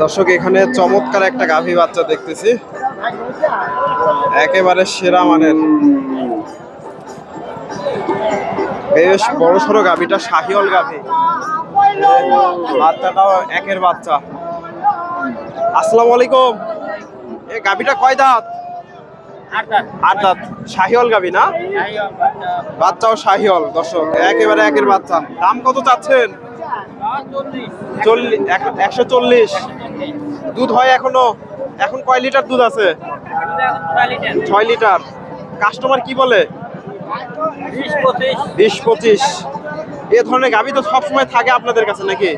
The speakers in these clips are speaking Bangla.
দর্শক, এখানে চমৎকার একটা গাভী বাচ্চা দেখতেছি। একেবারে সেরা মানের। বেশ বড় সড়ো গাভীটা শাহিওল গাভী। বাচ্চাটাও একের বাচ্চা। আসসালামু আলাইকুম। এই গাভীটা কয় দাঁত? আট দাঁত। শাহিওল গাভী না? বাচ্চাও শাহিওল দর্শক। একেবারে একের বাচ্চা। দাম কত চাচ্ছেন? চল্লিশ। একশো চল্লিশ। দুধ হয় এখনও? এখন কয় লিটার দুধ আছে? ছয় লিটার। কাস্টমার কি বলে? বিশ পঁচিশ। এ ধরনের গাভি তো সবসময় থাকে আপনাদের কাছে নাকি?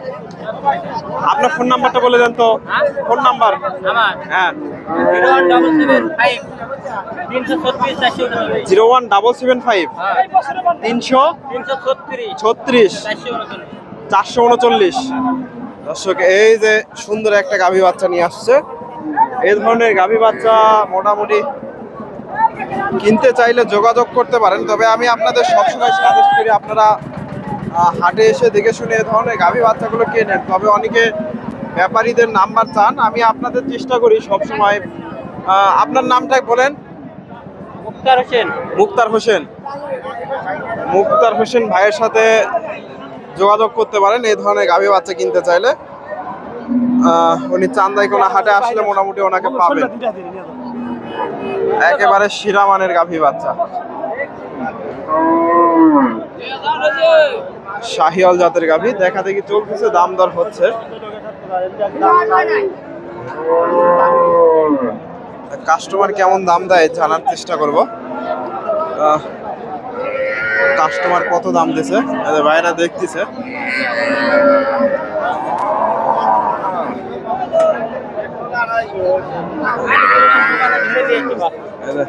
আপনার ফোন নাম্বারটা বলে দেন তো। ফোন নাম্বার হ্যাঁ। Zero one double seven five. তিনশো ছত্রিশ। চারশো উনচল্লিশ। দর্শক এই যে সুন্দর একটা গাভী বাচ্চা নিয়ে আসছে। এই ধরনের গাভী বাচ্চা মোটামুটি কিনতে চাইলে যোগাযোগ করতে পারেন। তবে আমি আপনাদের সবসময় সাজেস্ট করি আপনারা হাটে এসে দেখে শুনে এ ধরনের গাভী বাচ্চাগুলো কেনেন? তবে অনেকে ব্যাপারীদের নাম্বার চান। আমি আপনাদের চেষ্টা করি সবসময়। আপনার নামটা বলেন। মুক্তার হোসেন। মুক্তার হোসেন। মুক্তার হোসেন ভাইয়ের সাথে যোগাযোগ করতে পারেন। এই ধরনের গাভী বাচ্চা কিনতে চাইলে। উনি চান্দাই কোনো হাটে আসলে মোটামুটি ওনাকে পাবেন। একেবারে শিরা মানের গাভী বাচ্চা। শাহিয়াল জাতের গাভী। দেখা দেখি চলতেছে, দাম দর হচ্ছে। কাস্টমার কেমন দাম দেয় জানার চেষ্টা করব। কাস্টমার কত দাম দিছে? ভাইরা দেখতেছে এই যে।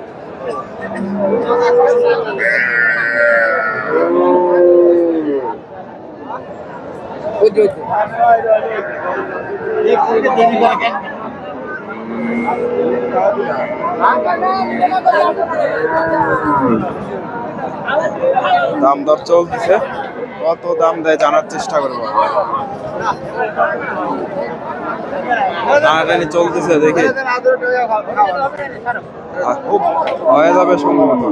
দাম দর চলতেছে। কত দাম দেয় জানার চেষ্টা করব টানাটানি চলতেছে দেখি। আহ, হয়ে যাবে সম্ভবত।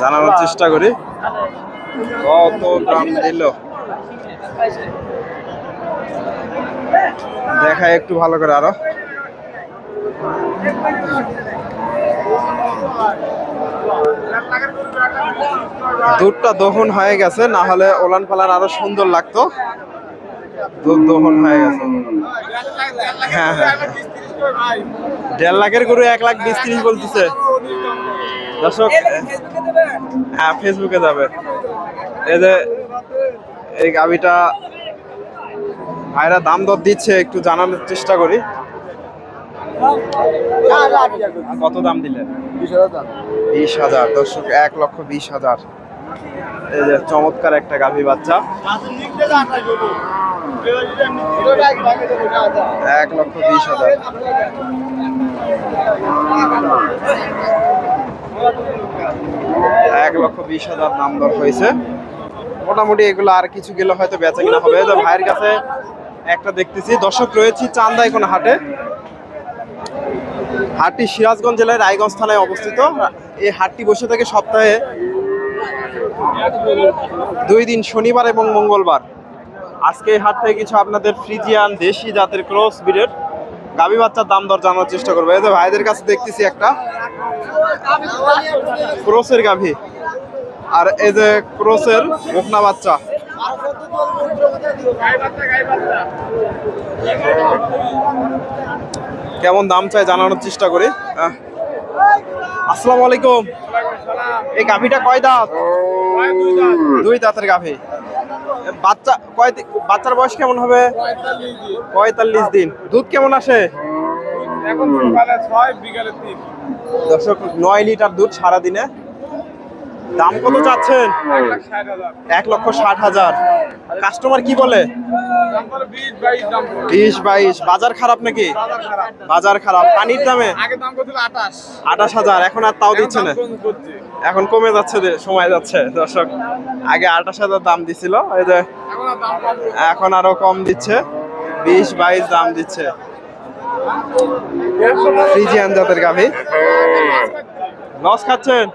জানানোর চেষ্টা করি। কত দাম দিল? দেখায় একটু ভালো করে আরও। দুধটা দহন হয়ে গেছে, না হলে ওলান পালান আরও সুন্দর লাগতো। দুধ দহন হয়ে গেছে। হ্যাঁ হ্যাঁ। দেড় লাখের গরু এক লাখ বিশ ত্রিশ বলতেছে। দর্শক হ্যাঁ ফেসবুকে যাবে। এই যে, এই গাবিটা ভাইরা দাম দর দিচ্ছে, একটু জানানোর চেষ্টা করি। কত দাম দিলেন? বিশ হাজার। দর্শক, এক লক্ষ বিশ হাজার। এই যে, চমৎকার একটা গাভী বাচ্চা। এক লক্ষ বিশ হাজার এক লক্ষ বিশ হাজার দাম দর হয়েছে। মোটামুটি এগুলো আর কিছু গেলে হয়তো বেচা কিনা হবে। তো ভাইয়ের কাছে একটা দেখতেছি। দর্শক, রয়েছি চান্দাই কোন হাটে। হাটটি সিরাজগঞ্জ জেলার রায়গঞ্জ থানায় অবস্থিত। এই হাটটি বসে থাকে সপ্তাহে দুই দিন, শনিবার এবং মঙ্গলবার। আজকে এই হাট থেকে কিছু আপনাদের ফ্রিজিয়ান দেশি জাতের ক্রস ব্রিডের গাভী বাচ্চার দাম দর জানার চেষ্টা করব। এই যে ভাইদের কাছে দেখতেছি একটা। ক্রসের গাভী। আর এই যে ক্রসের মোকনা বাচ্চা। কেমন দাম চাই জানানোর চেষ্টা করি। আসসালামু আলাইকুম। এই গাভীটা কয় দাঁত? দুই দাঁতের গাভী। বাচ্চা কয় বাচ্চার বয়স কেমন হবে? পঁয়তাল্লিশ দিন। দুধ কেমন আসে? দর্শক নয় লিটার দুধ সারা দিনে দাম কত চাচ্ছেন? এক লক্ষ ষাট হাজার। কাস্টমার কি বলে? বিশ, বাইশ। বাজার খারাপ নাকি? বাজার খারাপ। পানির দামে? আঠাশ হাজার। এখন আর তাও দিচ্ছে না। এখন কমে যাচ্ছে সময় যাচ্ছে। দর্শক, আগে আঠাশ হাজার দাম দিছিল, এই যে এখন আর কম দিচ্ছে। বিশ, বাইশ দাম দিচ্ছে। জাতের গাভী। খাচ্ছেন?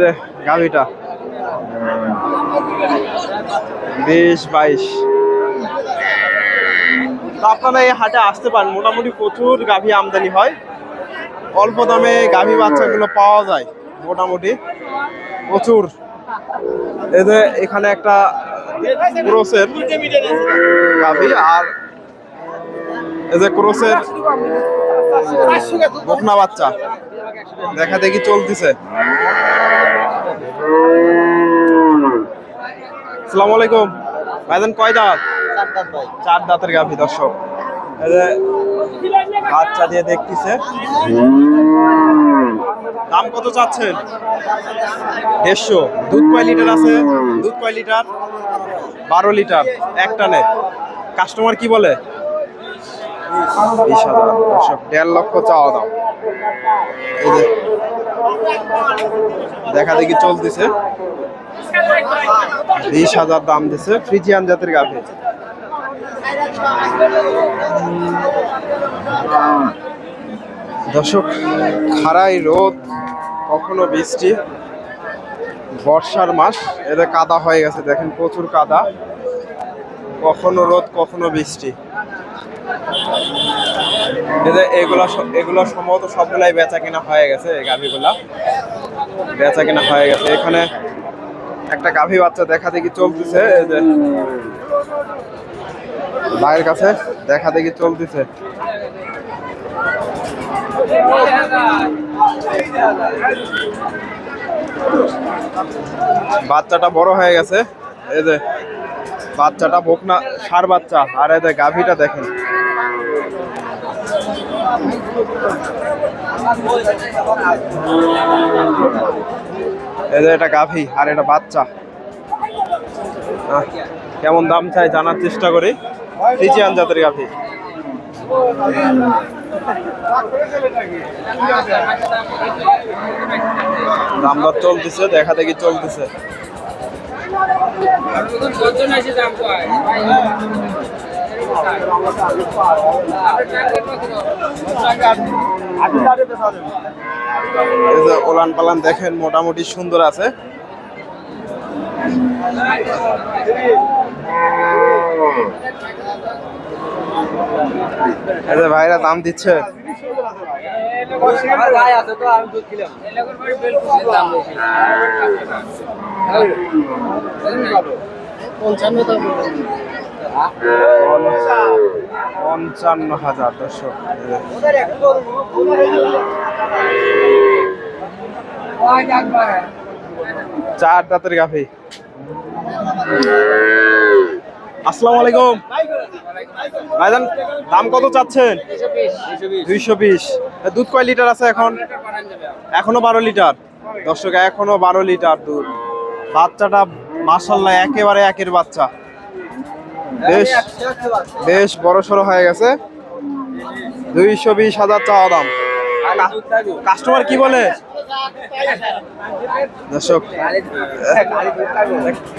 যে গাভীটা। বিশ, বাইশ। আপনারা এই হাটে আসতে পারেন। মোটামুটি প্রচুর গাভী আমদানি হয়। অল্প দামে গাভী বাচ্চাগুলো পাওয়া যায়, মোটামুটি। প্রচুর। এদের এখানে একটা ক্রোসের গাভী আর যে ক্রোসের বকনা বাচ্চা। দেখা দেখি চলতেছে। আসসালামু আলাইকুম। ভাইজান কয় দাঁত? চার দাঁতের গাভী, দর্শক। বাচ্চা দিয়ে দেখতেছে। দাম কত চাচ্ছেন? দেড়শো। দুধ কয় লিটার আছে? দুধ কয় লিটার? বারো লিটার। এক টানে। কাস্টমার কি বলে? বিশ হাজার দর্শক, দেড় লক্ষ চাওয়া দাম। এই যে দেখা দেখি চলতেছে। বিশ হাজার দাম দিছে, ফ্রিজিয়ান জাতের গাভী। দর্শক, খাড়াই রোদ, কখনো বৃষ্টি, বর্ষার মাস এদের কাদা হয়ে গেছে, দেখেন প্রচুর কাদা। কখনো রোদ, কখনো বৃষ্টি। এগুলা এগুলা সম্ভবত সবগুলাই বেচা কেনা হয়ে গেছে, এই গাভিগুলা। বেচা কেনা হয়ে গেছে। এখানে একটা গাভী বাচ্চা দেখা দেখি চলতেছে ভাইয়ের কাছে দেখা দেখি চলতেছে বাচ্চাটা বড় হয়ে গেছে, এই যে বাচ্চাটা বকনা সার বাচ্চা। আর যে গাভীটা দেখেন। যে এটা গাভী আর এটা বাচ্চা। কেমন দাম চাই জানার চেষ্টা করি। ফ্রিজিয়ান জাতের গাভী। দাম দর চলতেছে, দেখা দেখি চলতেছে। ওলান পালান দেখেন মোটামুটি সুন্দর আছে। ভাইরা দাম দিচ্ছে। পঞ্চান্ন হাজার দর্শক চার দাঁতের গাভী আসসালামু আলাইকুম। ভাইজান, দাম কত চাচ্ছেন? দুইশো বিশ। দুধ কয় লিটার আছে এখন? এখনও বারো লিটার। দর্শক, এখনও বারো লিটার দুধ। বাচ্চাটা মাসাল্লাহ একেবারে একের বাচ্চা। বেশ বেশ বড় সড়ো হয়ে গেছে। দুইশো বিশ হাজার চাওয়া দাম। কাস্টমার কি বলে? দর্শক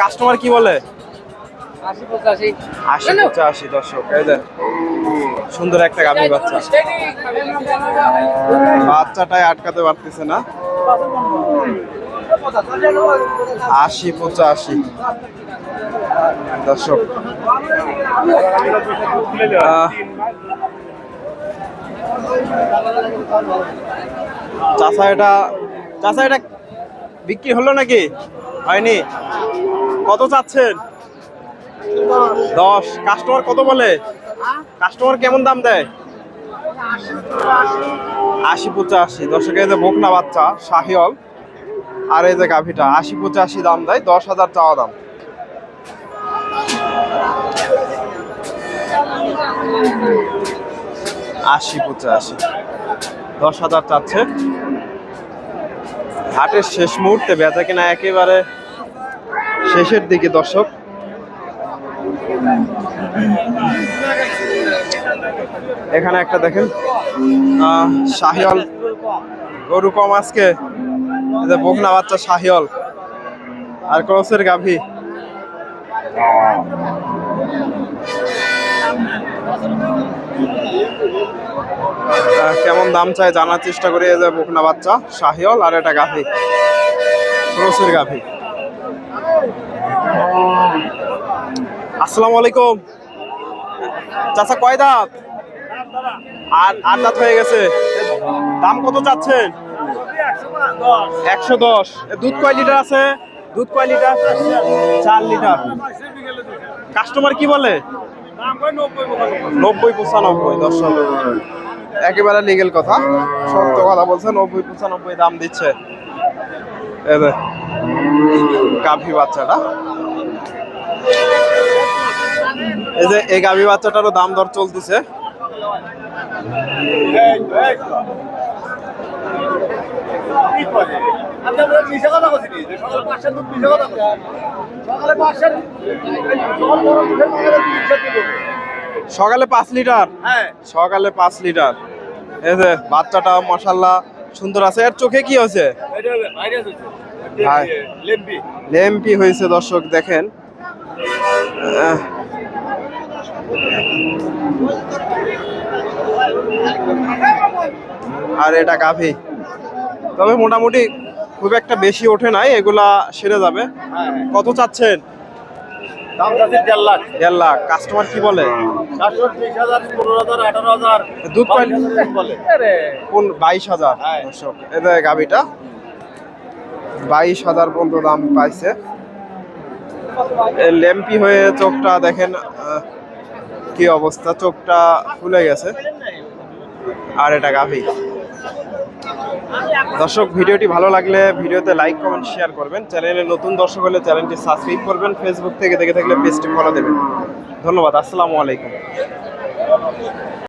কাস্টমার কি বলে? আশি পঁচাশি দর্শক এই দেন সুন্দর একটা গাভী বাচ্চা। বাচ্চাটাই আটকাতে পারতেছে না। আশি পঁচাশি দর্শক চাচা এটা চাচা এটা বিক্রি হলো নাকি? হয়নি। কত চাচ্ছেন? দশ। কাস্টমার কত বলে? কাস্টমার কেমন দাম দেয়? আশি পঁচাশি। দর্শক, এই যে বকনা বাচ্চা শাহিওল আর এই যে গাভিটা, আশি পঁচাশি দাম দেয়, দশ হাজার চাওয়া দাম। আশি পঁচাশি। দশ হাজার চাচ্ছে। হাটের শেষ মুহূর্তে বেচা কিনা একেবারে শেষের দিকে, দর্শক। এখানে একটা দেখেন আহ, শাহিওল গরু কম আজকে। বকনা বাচ্চা শাহিওল আর ক্রসের গাভী। কেমন দাম চাই জানার চেষ্টা করি যে বকনা বাচ্চা শাহিওল আর এটা গাভী। ক্রসের গাভী। আসসালামু আলাইকুম। চাচা, কয় দাঁত? আর আট দাঁত হয়ে গেছে। দাম কত চাচ্ছেন? একশো দশ। দুধ কয় লিটার আছে? দুধ কয় লিটার? চার লিটার। কাস্টমার কি বলে? নব্বই পঁচানব্বই দশ একেবারে লিগেল কথা। সত্য কথা বলছে, নব্বই পঁচানব্বই দাম দিচ্ছে। গাভী বাচ্চাটা। এই যে এই গাভী বাচ্চাটারও দাম দর চলতেছে। সকালে পাঁচ লিটার? সকালে পাঁচ লিটার। এই যে বাচ্চাটা মশাল্লা সুন্দর আছে। এর চোখে কি হয়েছে? লেম্পি। হয়েছে দর্শক দেখেন। আর এটা গাভী। তবে মোটামুটি খুব একটা বেশি ওঠে নাই এগুলা সেরে যাবে। কত চাচ্ছেন? দাম যাচ্ছে দেড় লাখ। দেড় লাখ। কাস্টমার কি বলে? দুধ বাইশ হাজার কোন বাইশ হাজার? হ্যাঁ। দর্শক এদের গাভিটা। বাইশ হাজার পর্যন্ত দাম পাইছে। ল্যাম্পি হয়ে চোখটা দেখেন কি অবস্থা? চোখটা ফুলে গেছে। আর এটা গাভি। দর্শক, ভিডিওটি ভালো লাগলে ভিডিওতে লাইক কমেন্ট শেয়ার করবেন। চ্যানেলে নতুন দর্শক হলে চ্যানেলটি সাবস্ক্রাইব করবেন। ফেসবুক থেকে দেখে থাকলে পেজটি ফলো দেবেন। ধন্যবাদ, আসসালামু আলাইকুম।